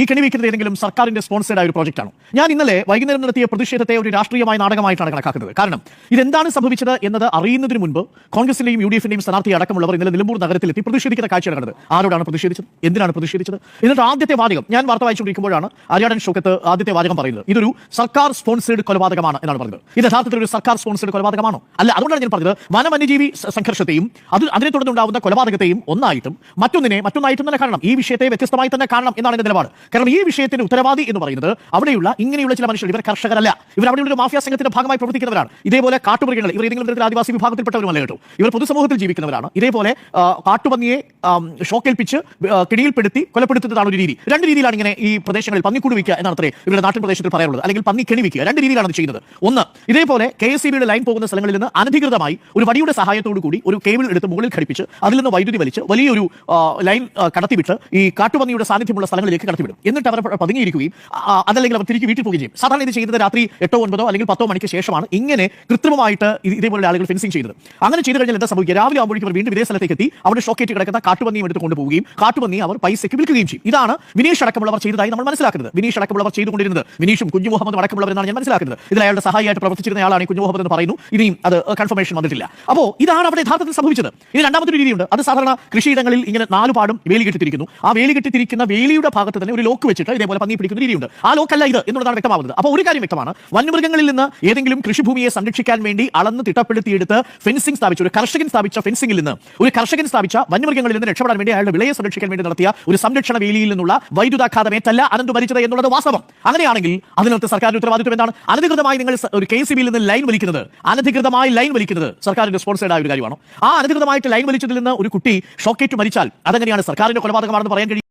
ഈ കെണിവയ്ക്കുന്നത് ഏതെങ്കിലും സർക്കാരിന്റെ സ്പോൺസേഡ് ആയ ഒരു പ്രോജക്റ്റാണ്? ഞാൻ ഇന്നലെ വൈകുന്നേരം നടത്തിയ പ്രതിഷേധത്തെ ഒരു രാഷ്ട്രീയമായ നാടകമായിട്ടാണ് കണക്കാക്കുന്നത്. കാരണം ഇതെന്താണ് സംഭവിച്ചത് എന്നത് അറിയുന്നതിന് മുൻപ് കോൺഗ്രസിന്റെയും യു ഡി എഫിന്റെയും സ്ഥാനാർത്ഥി അടക്കമുള്ളവർ ഇന്നലെ നിലമ്പൂർ നഗരത്തിലെത്തി പ്രതിഷേധിക്കുന്ന കാഴ്ചയാണ് കണ്ടത്. ആരോടാണ് പ്രതിഷേധിച്ചത്? എന്തിനാണ് പ്രതിഷേധിച്ചത്? എന്നിട്ട് ആദ്യത്തെ വാചകം ഞാൻ വാർത്ത വായിച്ചുകൊണ്ടിരിക്കുമ്പോഴാണ് ആര്യാടൻ ഷോക്കത്ത് ആദ്യത്തെ വാചകം പറയുന്നത്. ഇതൊരു സർക്കാർ സ്പോൺസേഡ് കൊലപാതകമാണ് എന്നാണ് പറഞ്ഞത്. ഇത് യഥാർത്ഥത്തിൽ ഒരു സർക്കാർ സ്പോൺസേഡ് കൊലപാതകമാണോ? അല്ല അതുകൊണ്ടാണ് ഞാൻ പറഞ്ഞത്. വനവന്യജീവി വന്യജീവി സംഘർഷത്തെയും അത് അതിനെ തുടർന്നുണ്ടാവുന്ന കൊലപാതകത്തെയും ഒന്നായിട്ടും മറ്റൊന്നിനെ മറ്റൊന്നായിട്ടും തന്നെ കാണണം. ഈ വിഷയത്തെ വ്യത്യസ്തമായി തന്നെ കാണണം എന്നാണ് എന്റെ നിലപാട്. കാരണം ഈ വിഷയത്തിന്റെ ഉത്തരവാദി എന്ന് പറയുന്നത് അവിടെയുള്ള ഇങ്ങനെയുള്ള ചില മനുഷ്യർ. ഇവർ കർഷകരല്ല. ഇവർ അവിടെയുള്ള ഒരു മാഫിയ സംഘത്തിന്റെ ഭാഗമായി പ്രവർത്തിക്കുന്നവരാണ്. ഇതേപോലെ കാട്ടുമൃഗങ്ങൾ ഇവർ ഏതെങ്കിലും തരത്തിൽ ആദിവാസി വിഭാഗത്തിൽപ്പെട്ടവരുമല്ല കേട്ടോ. ഇവർ പൊതുസമൂഹത്തിൽ ജീവിക്കുന്നവരാണ്. ഇതേപോലെ കാട്ടുപന്നിയെ ഷോക്കേൽപ്പിച്ച് കിടിയിൽപ്പെടുത്തി കൊലപ്പെടുത്തുന്നതാണ് ഒരു രീതി. രണ്ട് രീതിയിലാണ് ഇങ്ങനെ ഈ പ്രദേശങ്ങളിൽ പന്നിക്കൂട് വയ്ക്കുക എന്നാണ് അത്രേ ഇവരുടെ നാട്ടിൻ പ്രദേശത്തിൽ പറയാനുള്ളത്. അല്ലെങ്കിൽ പന്നി കെണി വയ്ക്കുക. രണ്ട് രീതിയിലാണ് ചെയ്യുന്നത്. ഒന്ന് ഇതേപോലെ കെ എസ് ലൈൻ പോകുന്ന സ്ഥലങ്ങളിൽ നിന്ന് അനധികൃതമായി ഒരു വടിയുടെ സഹായത്തോടു കൂടി ഒരു കേബിൾ എടുത്ത് മുകളിൽ ഘടിപ്പിച്ച് അതിൽ നിന്ന് വൈദ്യുതി വലിച്ച് വലിയൊരു ലൈൻ കടത്തിവിട്ട് ഈ കാട്ടുപന്നിയുടെ സാന്നിധ്യമുള്ള സ്ഥലങ്ങളിലേക്ക് കടത്തിവിടും എന്നിട്ട് അവർ പതുങ്ങിയിരിക്കുകയും അതല്ലെങ്കിൽ അവർ തിരികെ വീട്ടിൽ പോവുകയും ചെയ്യും. സാധാരണ ഇത് ചെയ്തത് രാത്രി എട്ടോ ഒൻപതോ അല്ലെങ്കിൽ പത്തോ മണിക്ക് ശേഷമാണ് ഇങ്ങനെ കൃത്രിമമായിട്ട് ഇതേപോലെ ആളുകൾ ഫെൻസിങ് ചെയ്തത്. അങ്ങനെ ചെയ്തു കഴിഞ്ഞാൽ എന്താ സംഭവിക്കുക? രാവിലെ ആകുമ്പോഴേക്കും അവർ വീണ്ടും വിദേശ സ്ഥലത്തേക്ക് എത്തി. അവിടെ ഷോക്കേറ്റ് കിടക്കുന്ന കാട്ടുപന്നിയും എടുത്ത് കൊണ്ടുപോകുകയും കാട്ടുപന്നി അവർ പൈസയ്ക്ക് വിൽക്കുകയും ചെയ്യും. ഇതാണ് വിനീഷ് അടക്കമുള്ളവർ ചെയ്തതായി നമ്മൾ മനസ്സിലാക്കുന്നത്. വിനീഷ് അടക്കമുള്ളവർ ചെയ്തുകൊണ്ടിരുന്നത് വിനീഷും കുഞ്ഞു മുഹമ്മദും അടക്കമുള്ളവരെന്നാണ് ഞാൻ മനസ്സിലാക്കുന്നത്. ഇതിൽ അയാളുടെ സഹായിയായിട്ട് പ്രവർത്തിച്ചിരുന്ന ആളാണ് കുഞ്ഞു മുഹമ്മദ് എന്ന് പറയുന്നു. ഇനിയും അത് കൺഫർമേഷൻ വന്നിട്ടില്ല. അപ്പോൾ ഇതാണ് അവിടെ യഥാർത്ഥത്തിൽ സംഭവിച്ചത്. ഇനി രണ്ടാമത്തെ രീതിയുണ്ട്. അത് സാധാരണ കൃഷിയിടങ്ങളിൽ ഇങ്ങനെ നാലുപാടും വേലി കെട്ടിത്തിരിക്കുന്നു. ആ വേലി കെട്ടിത്തിരിക്കുന്ന വേലിയുടെ ഭാഗത്ത് തന്നെ ഒരു ലോക്ക് വെച്ചിട്ട് ഇതേപോലെ പന്നി പിടിക്കുന്ന രീതിയുണ്ട്. ആ ലോക്കല്ല ഇത് എന്നുള്ളതാണ് വ്യക്തമാവുന്നത്. അപ്പോൾ ഒരു കാര്യം വ്യക്തമാണ്. വന്യമൃഗങ്ങളിൽ നിന്ന് ഏതെങ്കിലും കൃഷിഭൂമിയെ സംരക്ഷിക്കാൻ വേണ്ടി അളന്ന് തിട്ടപ്പെടുത്തിയെടുത്ത് ഫെൻസിംഗ് സ്ഥാപിച്ച. ഒരു കർഷകൻ സ്ഥാപിച്ച ഫെൻസിംഗിൽ നിന്ന് ഒരു കർഷകൻ സ്ഥാപിച്ച വന്യമൃഗങ്ങളിൽ നിന്ന് രക്ഷപ്പെടാൻ വേണ്ടി അയാളുടെ വിളയെ സംരക്ഷിക്കാൻ വേണ്ടി നടത്തിയ ഒരു സംരക്ഷണ വേലിയിൽ നിന്നുള്ള വൈദ്യുതാഘാതമേറ്റല്ല അനന്ത് മരിച്ചത് എന്നുള്ളത് വാസ്തവം. അങ്ങനെയാണെങ്കിൽ അതിനകത്ത് സർക്കാരിന്റെ ഉത്തരവാദിത്വം എന്താണ്? അനധികൃതമായി നിങ്ങൾ ഒരു കെ സി ബിയിൽ നിന്ന് ലൈൻ വലിക്കുന്നത്. അനധികൃതമായി ലൈൻ വലിക്കുന്നത് സർക്കാരിന്റെ സ്പോൺസേഡ് ആയ ഒരു കാര്യമാണ്. ആ അനധികൃതമായിട്ട് ലൈൻ വലിച്ചതിൽ നിന്ന് ഒരു കുട്ടി ഷോക്കേറ്റ് മരിച്ചാൽ അതെങ്ങനെയാണ് സർക്കാരിന്റെ കൊലപാതകമാണെന്ന് പറയാൻ കഴിയും?